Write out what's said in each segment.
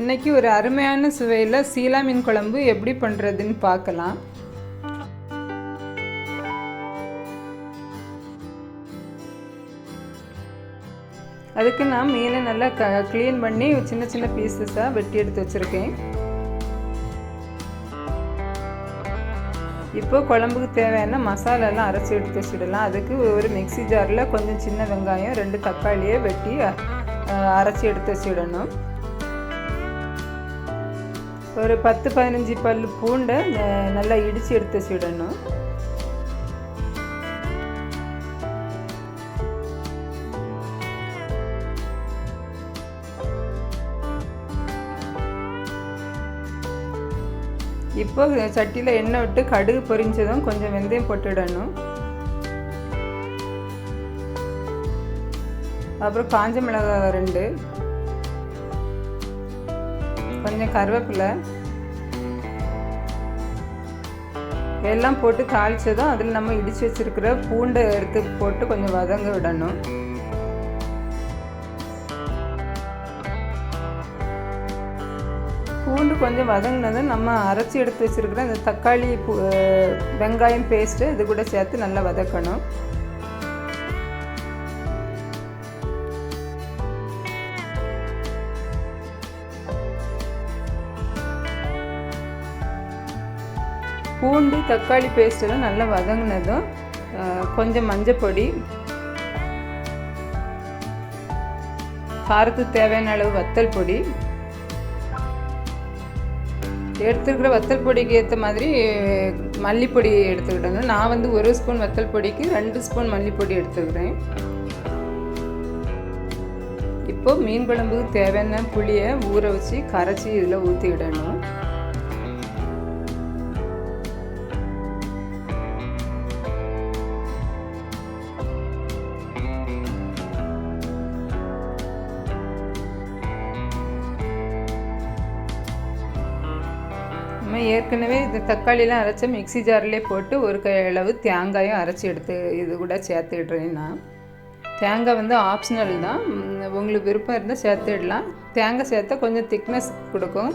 இன்னைக்கு ஒரு அருமையான சுவையில் சீலா மீன் குழம்பு எப்படி பண்ணுறதுன்னு பார்க்கலாம். அதுக்கு நான் மீனை நல்லா க க்ளீன் பண்ணி சின்ன சின்ன பீசஸாக வெட்டி எடுத்து வச்சுருக்கேன். இப்போ குழம்புக்கு தேவையான மசாலாலாம் அரைச்சி எடுத்து வச்சுடலாம். அதுக்கு ஒரு மிக்ஸி ஜாரில் கொஞ்சம் சின்ன வெங்காயம் ரெண்டு தக்காளியை வெட்டி அரைச்சி எடுத்து வச்சிடணும். ஒரு பத்து பதினஞ்சு பல் பூண்டை நல்லா இடித்து எடுத்து வச்சிடணும். இப்போ சட்டியில் எண்ணெய் விட்டு கடுகு பொரிஞ்சதும் கொஞ்சம் வெந்தயம் போட்டுடணும். அப்புறம் காஞ்ச மிளகாய் ரெண்டு கொஞ்சம் கருவேப்பிலை. எல்லாம் போட்டு தாளிச்சதும் அதில் நம்ம இடித்து வச்சிருக்கிற பூண்டை எடுத்து போட்டு கொஞ்சம் வதங்க விடணும். பூண்டு கொஞ்சம் வதங்கினதும் நம்ம அரைச்சி எடுத்து வச்சிருக்கிற அந்த தக்காளி பூ வெங்காயம் பேஸ்ட்டு இது கூட சேர்த்து நல்லா வதக்கணும். பூண்டு தக்காளி பேஸ்ட்டெல்லாம் நல்லா வதங்கினதும் கொஞ்சம் மஞ்சள் பொடி. காரத்துக்கு தேவையான அளவு வத்தல் பொடி. எடுத்துருக்கிற வத்தல் பொடிக்கு ஏற்ற மாதிரி மல்லிப்பொடி எடுத்துக்கிட்டேங்க நான் வந்து ஒரு ஸ்பூன் வத்தல் பொடிக்கு ரெண்டு ஸ்பூன் மல்லிப்பொடி எடுத்துக்கிறேன். இப்போ மீன் குழம்புக்கு தேவையான புளியை ஊற வச்சு கரைச்சி இதில் ஊற்றி விடணும் நம்ம ஏற்கனவே இந்த தக்காளிலாம் அரைச்ச மிக்ஸி ஜார்லேயே போட்டு ஒரு கை அளவு தேங்காயும் அரைச்சி எடுத்து இது கூட சேர்த்துக்கிட்றேன் நான். தேங்காய் வந்து ஆப்ஷனல் தான். உங்களுக்கு விருப்பம் இருந்தால் சேர்த்துடலாம் தேங்காய் சேர்த்தா கொஞ்சம் திக்னஸ் கொடுக்கும்.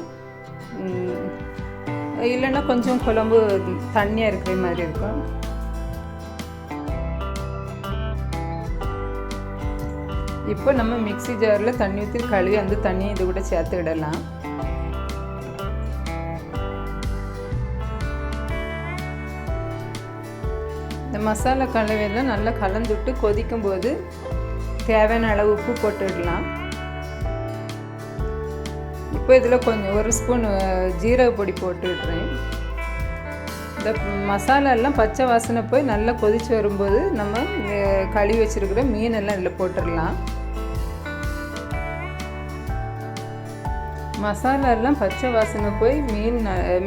இல்லைன்னா கொஞ்சம் குழம்பு தண்ணியாக இருக்கிற மாதிரி இருக்கும். இப்போ நம்ம மிக்சி ஜாரில் தண்ணி ஊற்றி கழுவி அந்த தண்ணியை இது கூட சேர்த்து விடலாம். இந்த மசாலா கலவையெல்லாம் நல்லா கலந்துட்டு கொதிக்கும் போது தேவையான அளவு உப்பு போட்டுடலாம். இப்போ இதில் கொஞ்சம் ஒரு ஸ்பூன் ஜீரக பொடி போட்டுடுறேன். இந்த மசாலாலாம் பச்சை வாசனை போய் நல்லா கொதிச்சு வரும்போது நம்ம கழுவி வச்சுருக்கிற மீனெல்லாம் இதில் போட்டுடலாம். மசாலாலாம் பச்சை வாசனை போய் மீன்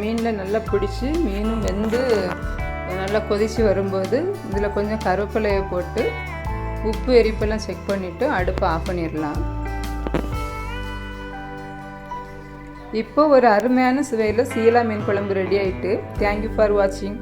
மீனில் நல்லா பிடிச்சி மீனும் வெந்து நல்லா கொதிச்சு வரும்போது இதில் கொஞ்சம் கருவேப்பிலையை போட்டு உப்பு எரிப்பெல்லாம் செக் பண்ணிவிட்டு அடுப்பை ஆஃப் பண்ணிடலாம். இப்போ ஒரு அருமையான சுவையில் சீலா மீன் குழம்பு ரெடி ஆகிட்டு தேங்க்யூ ஃபார் வாட்சிங்